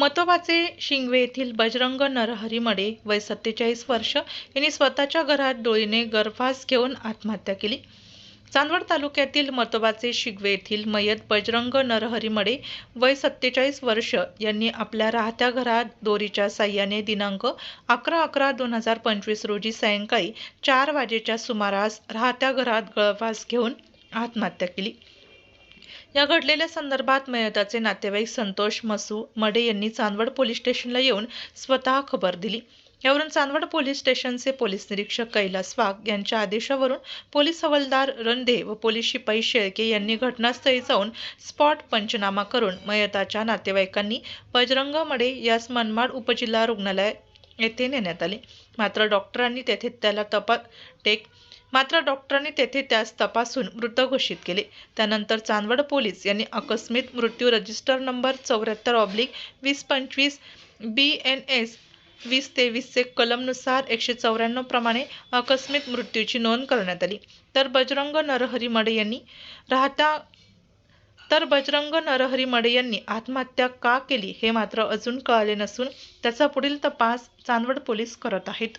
मतोबाचे शिंगवे येथील बजरंग नरहरी मडे वय सत्तेचाळीस वर्ष यांनी स्वतःच्या घरात डोळीने गरफास घेऊन आत्महत्या केली. चांदवड तालुक्यातील मतोबाचे शिगवे येथील मयत बजरंग नरहरी मडे वय सत्तेचाळीस वर्ष यांनी आपल्या राहत्या घरात दोरीच्या साह्याने दिनांक अकरा अकरा दोन हजार पंचवीस रोजी सायंकाळी चार वाजेच्या सुमारास राहत्या घरात गळफास घेऊन आत्महत्या केली. या घडलेल्या संदर्भात मयताचे नातेवाईक संतोष मसू मडे यांनी चांदवड पोलीस स्टेशनला येऊन स्वतः खबर दिली. यावरून चांदवड पोलीस स्टेशनचे पोलीस निरीक्षक कैलास वाघ यांच्या आदेशावरून पोलीस हवालदार रणदे व पोलीस शिपाई शेळके यांनी घटनास्थळी जाऊन स्पॉट पंचनामा करून मयताच्या नातेवाईकांनी बजरंग मडे यास मनमाड उपजिल्हा रुग्णालय येथे नेण्यात आले. मात्र डॉक्टरांनी तेथे त्याला तपा टेक मात्र डॉक्टरांनी तेथे त्यास तपासून मृत घोषित केले. त्यानंतर चांदवड पोलीस यांनी आकस्मिक मृत्यू रजिस्टर नंबर चौऱ्याहत्तर ऑब्लिक वीस पंचवीस बी एन एस वीस तेवीसचे कलमनुसार एकशे चौऱ्याण्णव प्रमाणे आकस्मिक मृत्यूची नोंद करण्यात आली. तर बजरंग नरहरी मडे यांनी राहता तर बजरंग नरहरी मडे यांनी आत्महत्या का केली हे मात्र अजून कळाले नसून त्याचा पुढील तपास चांदवड पोलीस करत आहेत.